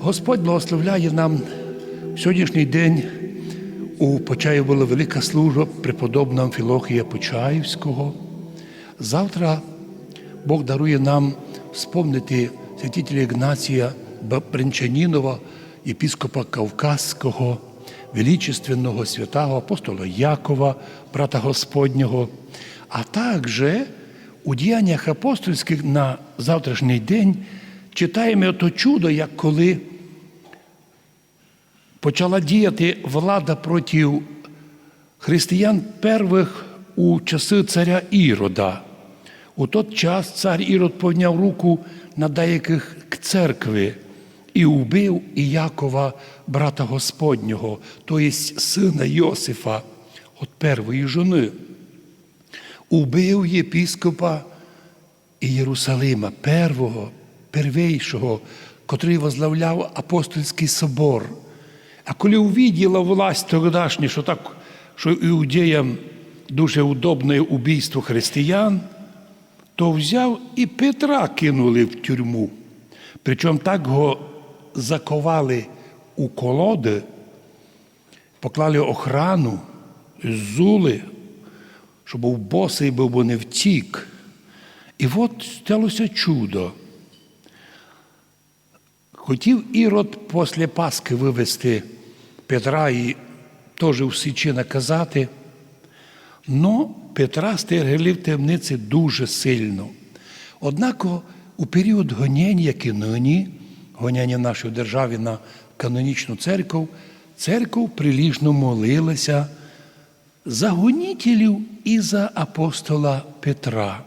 Господь благословляє нам сьогоднішній день. У Почаї була велика служба преподобного Амфілохія Почаївського. Завтра Бог дарує нам спомнити святителя Ігнація Бринчанінова, єпіскопа Кавказського, величественного святого апостола Якова, брата Господнього, а також у діяннях апостольських на завтрашній день читаємо ото чудо, як коли почала діяти влада проти християн первих у часи царя Ірода. У той час цар Ірод підняв руку на деяких церкви і убив Іякова, брата Господнього, то єсть сина Йосифа, от первої жони. Убив єпіскопа Єрусалима, первого, первейшого, котрий возглавляв апостольський собор. А коли увиділа власть тогдашня, що так, що іудеям дуже удобне убійство християн, то взяв і Петра кинули в тюрму. Причому так його заковали у колоди, поклали охрану, зули, щоб був босий, був бо не втік. І от сталося чудо. Хотів Ірод після Пасхи вивезти Петра і теж в Січі наказати. Но Петра стерегли в темниці дуже сильно. Однак у період гоніння, як і нині, гоняння нашої держави на канонічну церкву, церква приліжно молилася за гонітелів і за апостола Петра.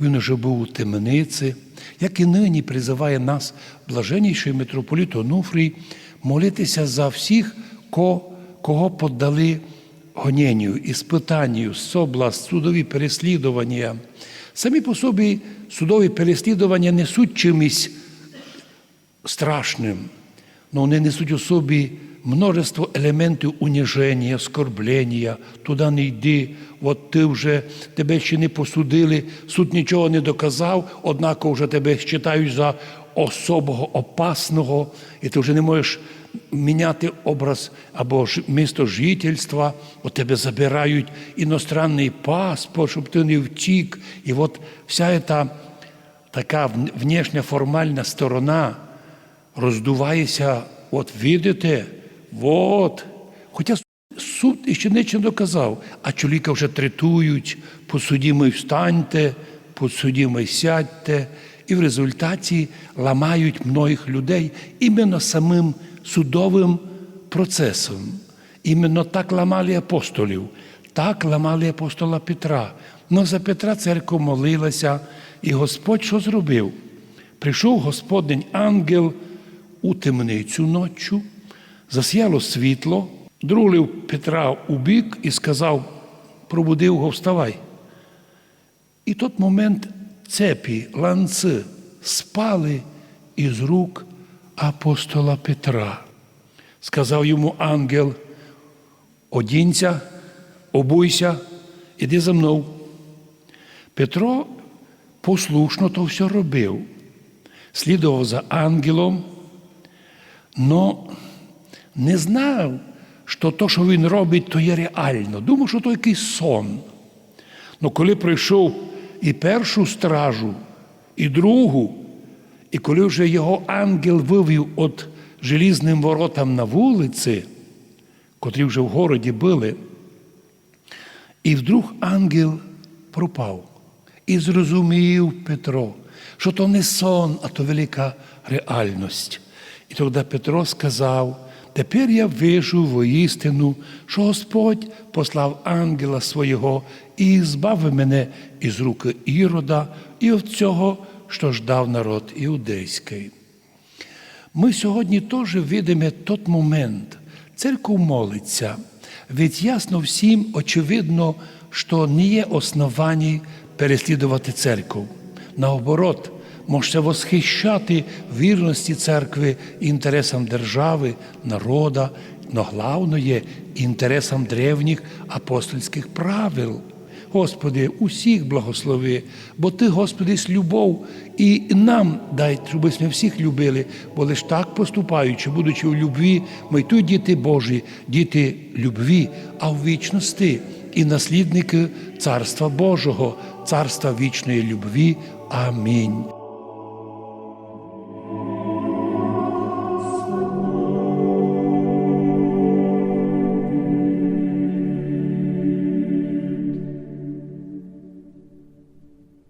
Він уже був у темниці, як і нині призиває нас блаженніший митрополіт Онуфрій молитися за всіх, кого подали гоненню, іспитанню, собласт, судові переслідування. Самі по собі судові переслідування несуть чимось страшним, але вони несуть у собі множество елементів уніження, скорблення, туди не йди, от ти вже тебе ще не посудили, суд нічого не доказав, однак вже тебе вважають за особого опасного, і ти вже не можеш міняти образ або ж місто жительства, от тебе забирають іностранний паспорт, щоб ти не втік. І от вся ця така внешня формальна сторона роздувається, от видите, от. Хоча суд іще не доказав, а чоловіка вже третують, посудімий встаньте, посудімий сядьте, і в результаті ламають многих людей іменно самим судовим процесом. Іменно так ламали апостолів, так ламали апостола Петра. Но за Петра церква молилася, і Господь що зробив? Прийшов Господень ангел у темницю ночі, засіяло світло, друлив Петра у бік і сказав, пробудив його, вставай. І тот момент цепі, ланци спали із рук апостола Петра. Сказав йому ангел, одінься, обуйся, іди за мною. Петро послушно то все робив, слідував за ангелом, но не знав, що то, що він робить, то є реально. Думав, що то якийсь сон. Но коли прийшов і першу стражу, і другу, і коли вже його ангел вивів от желізним воротам на вулиці, котрі вже в городі були, і вдруг ангел пропав. І зрозумів Петро, що то не сон, а то велика реальність. І тоді Петро сказав, тепер я вижу воістину, що Господь послав ангела свого і збавив мене із руки Ірода і від цього, що ждав народ іудейський. Ми сьогодні теж видимо той момент. Церква молиться, ведь ясно всім, очевидно, що не є основані переслідувати церкву. Наоборот, можете восхищати вірності церкви інтересам держави, народа, но головне є інтересам древніх апостольських правил. Господи, усіх благослови, бо Ти, Господи, є любов, і нам дай, щоб ми всіх любили, бо лиш так поступаючи, будучи у любві, ми тут діти Божі, діти любві, а в вічності і наслідники Царства Божого, Царства вічної любві. Амінь.